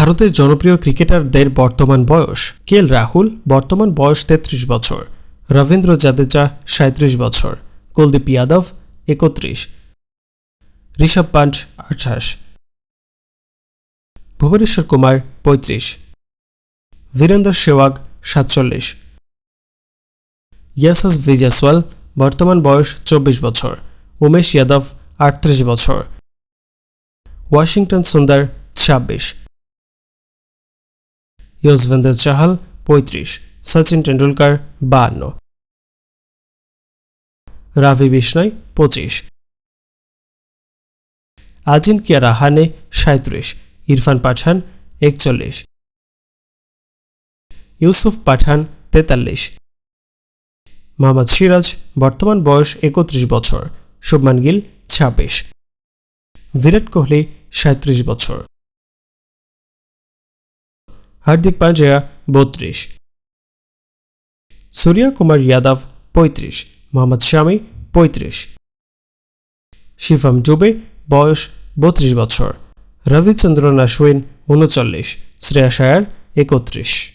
ভারতের জনপ্রিয় ক্রিকেটারদের বর্তমান বয়স। কে রাহুল, বর্তমান বয়স তেত্রিশ বছর। রবীন্দ্র জাদেজা সাঁত্রিশ বছর। কুলদীপ যাদব, একত্রিশ। ঋষভ পান্ট, আঠাশ। ভুবনেশ্বর কুমার, পঁয়ত্রিশ। বীরেন্দর সেওয়াগ সাতচল্লিশ। ইয়াসাস ভিজাসওয়াল বর্তমান বয়স চব্বিশ বছর। উমেশ যাদব, আটত্রিশ বছর। ওয়াশিংটন সুন্দর, ছাব্বিশ। ইউজভেন্দ্র চাহাল, পঁয়ত্রিশ। সচিন টেন্ডুলকার বাহান্ন। রাভি বিষ্ণয়, পঁচিশ। আজিনকিয়া রাহানে সাঁত্রিশ ইরফান পাঠান, একচল্লিশ। ইউসুফ পাঠান, তেতাল্লিশ। মোহাম্মদ সিরাজ, বর্তমান বয়স একত্রিশ বছর। শুভমান গিল, ছাব্বিশ। বিরাট কোহলি সাঁত্রিশ বছর। হার্দিক পাঞ্জেয়া বত্রিশ। সূর্যা কুমার ইয়াদব, পঁয়ত্রিশ। মোহাম্মদ শামি, পঁয়ত্রিশ। শিফাম জুবে, বয়স বত্রিশ বছর। রবিচন্দ্রন অশ্বিন উনচল্লিশ। শ্রেয়াশায়ার একত্রিশ।